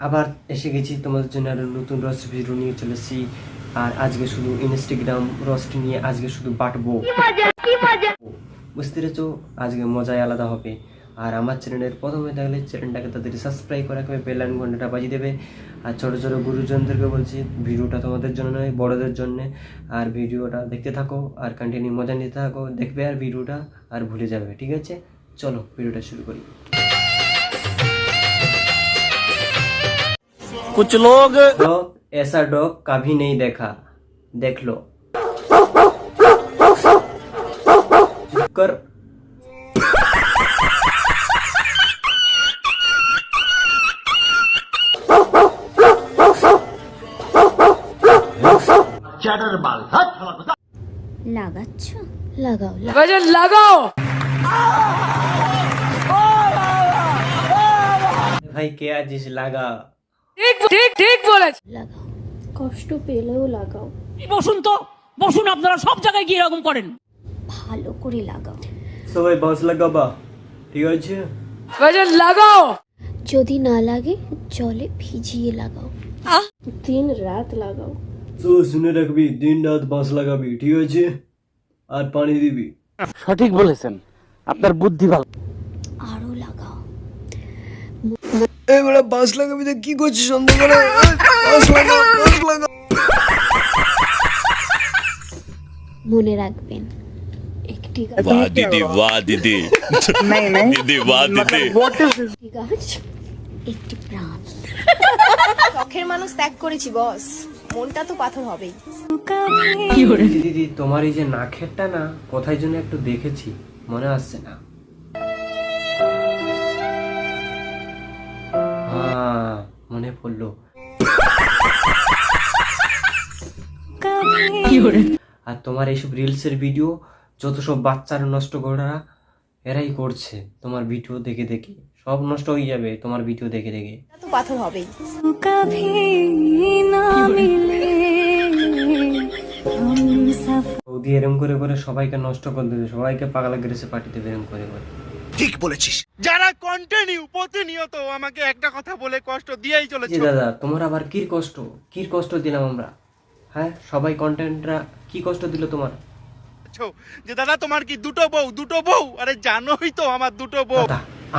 আবার এসে গেছি তোমাদের জন্য আরও নতুন রস ভিডিও নিয়ে চলেছি আর আজকে শুধু ইনস্টাগ্রাম রস্ট নিয়ে আজকে শুধু বাটবো। বুঝতে পেরেছ? আজকে মজাই আলাদা হবে। আর আমার চ্যানেলের প্রথমে থাকলে চ্যানেলটাকে তাদের সাবস্ক্রাইব করে রাখবে বেল আইকন ঘন্টাটা বাজিয়ে দেবে। আর ছোটো ছোটো গুরুজনদেরকে বলছি ভিডিওটা তোমাদের জন্য নয় বড়দের জন্য। আর ভিডিওটা দেখতে থাকো আর কন্টিনিউ মজা নিতে থাকো দেখবে আর ভিডিওটা আর ভুলে যাবে ঠিক আছে? চলো ভিডিওটা শুরু করি। कुछ लोग डॉग ऐसा डॉग कभी नहीं देखा देख लो चुप कर লাগাচ্ছ লাগাও वजन लगाओ भाई क्या जिस लगा ঠিক ঠিক ঠিক বলেছ। লাগাও কষ্ট পেলেও লাগাও। বসুন তো বসুন আপনারা সব জায়গায় গিয়ে এরকম করেন। ভালো করে লাগাও। সবাই বাস লাগাবা ঠিক আছে? বাজার লাগাও। যদি না লাগে জলে ভিজিয়ে লাগাও। দিন রাত লাগাও। তো শুনে রাখবি দিন রাত বাস লাগাবি ঠিক আছে? আর পানি দিবি। সঠিক বলেছেন আপনার বুদ্ধি ভালো। এবারে বাস লাগাবি তো কি করছিস সন্ধ্যাবেলা বাস লাগা বাস লাগা মনে রাখবেন একটি গাছ वाह दीदी वाह दीदी दीदी वाह दीदी একটি গাছ একটি প্রাণ শখের মানুষ ত্যাগ করেছি বস মনটা তো পাথর হবেই দিদি দিদি তোমার এই যে নাকেরটা না কোথায় জন্য একটু দেখেছি মনে আসছে না মনে পড়ল। আর তোমার এইসব রিলসের ভিডিও যত সব বাচ্চারা নষ্ট করা এরাই করছে। তোমার ভিডিও দেখে দেখে সব নষ্ট হয়ে যাবে তোমার ভিডিও দেখে দেখে। মনটা তো পাথর হবেই। বৌদি এরম করে করে সবাইকে নষ্ট করে দেবে সবাইকে পাগলা গ্রেসে পাঠিয়ে দেবে এরম করে করে। যারা কন্টিনিউ প্রতিনিয়ত আমাকে একটা কথা বলে কষ্ট দিয়েই চলেছে। দাদা তোমার আবার কি কষ্ট? কি কষ্ট দিলাম আমরা? হ্যাঁ সবাই কন্টেন্টরা কি কষ্ট দিল তোমার? যে দাদা তোমার কি দুটো বউ? দুটো বউ? আরে জানোই তো আমার দুটো বউ।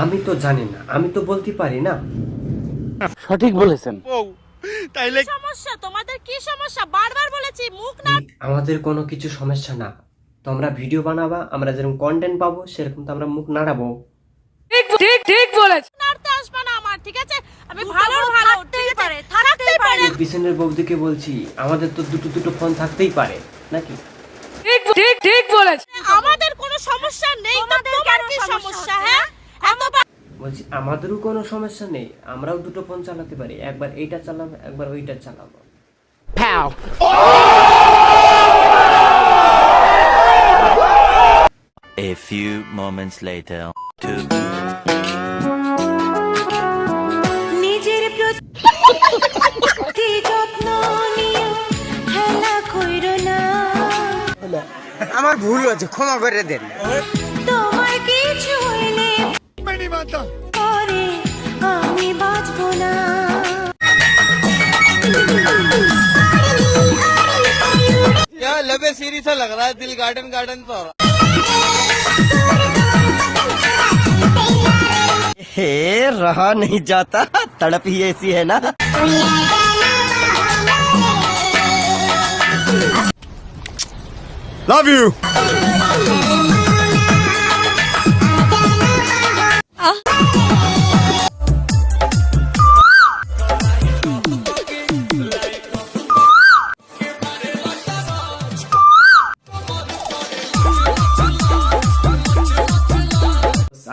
আমি তো জানি না আমি তো বলতে পারি না। সঠিক বলেছেন। বউ তাইলে সমস্যা? তোমাদের কি সমস্যা? বারবার বলেছি মুখ না আমাদের কোনো কিছু সমস্যা না। তোমরা ভিডিও বানাবা আমরা যেরকম কন্টেন্ট পাবো সেরকম তো আমরা মুখ নাড়াবো। ঠিক ঠিক ঠিক বলেছ নাড়তে আসবে না আমার ঠিক আছে? আমি ভালো ভালো ঠিক আছে? থাকতেই পারে। পিছনের বৌদিকে বলছি আমাদের তো দুটো দুটো ফোন থাকতেই পারে নাকি? ঠিক ঠিক ঠিক বলেছ। আমাদের কোনো সমস্যা নেই তো তোমার কি সমস্যা হ্যাঁ? বলছি আমাদেরও কোনো সমস্যা নেই আমরাও দুটো ফোন চালাতে পারি একবার এইটা চালাবো একবার ওইটা চালাবো। A few moments later. Two. নিজের প্রতি যত্ন নিও হেলা কইরো না আমার ভুল হয়েছে ক্ষমা করে দেন তোমার কিছু হইলে পরে আমি বাঁচবো না लबे सीरी सा लग रहा है दिल गार्डन गार्डन तो हे रहा नहीं जाता। तड़प ही ऐसी है ना। लव यू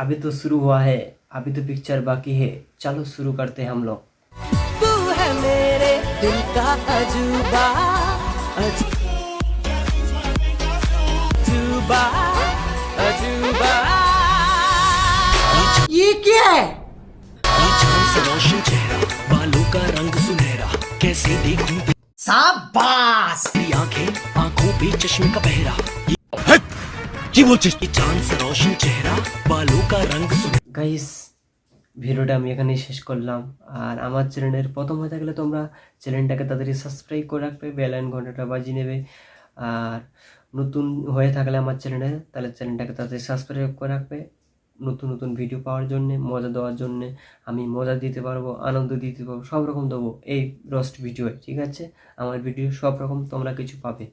अभी तो शुरू हुआ है अभी तो पिक्चर बाकी है। चलो शुरू करते हैं हम लोग। बालों का रंग सुनहरा कैसे देखूँ शाबाश आँखें आँखों पे चश्मे का पहरा। গাইস ভিডিওটা আমি এখানেই শেষ করলাম। আর আমার চ্যানেলের প্রথম হয়ে থাকলে তোমরা চ্যানেলটাকে তাড়াতাড়ি সাবস্ক্রাইব করে রাখবে বেলাইন ঘন্টাটা বাজিয়ে নেবে। আর নতুন হয়ে থাকলে আমার চ্যানেলে তাহলে চ্যানেলটাকে তাড়াতাড়ি সাবস্ক্রাইব করে রাখবে। নতুন নতুন ভিডিও পাওয়ার জন্যে মজা দেওয়ার জন্যে আমি মজা দিতে পারব আনন্দ দিতে পারব সব রকম দেবো এই রস্ট ভিডিও ঠিক আছে? আমার ভিডিও সব রকম তোমরা কিছু পাবে।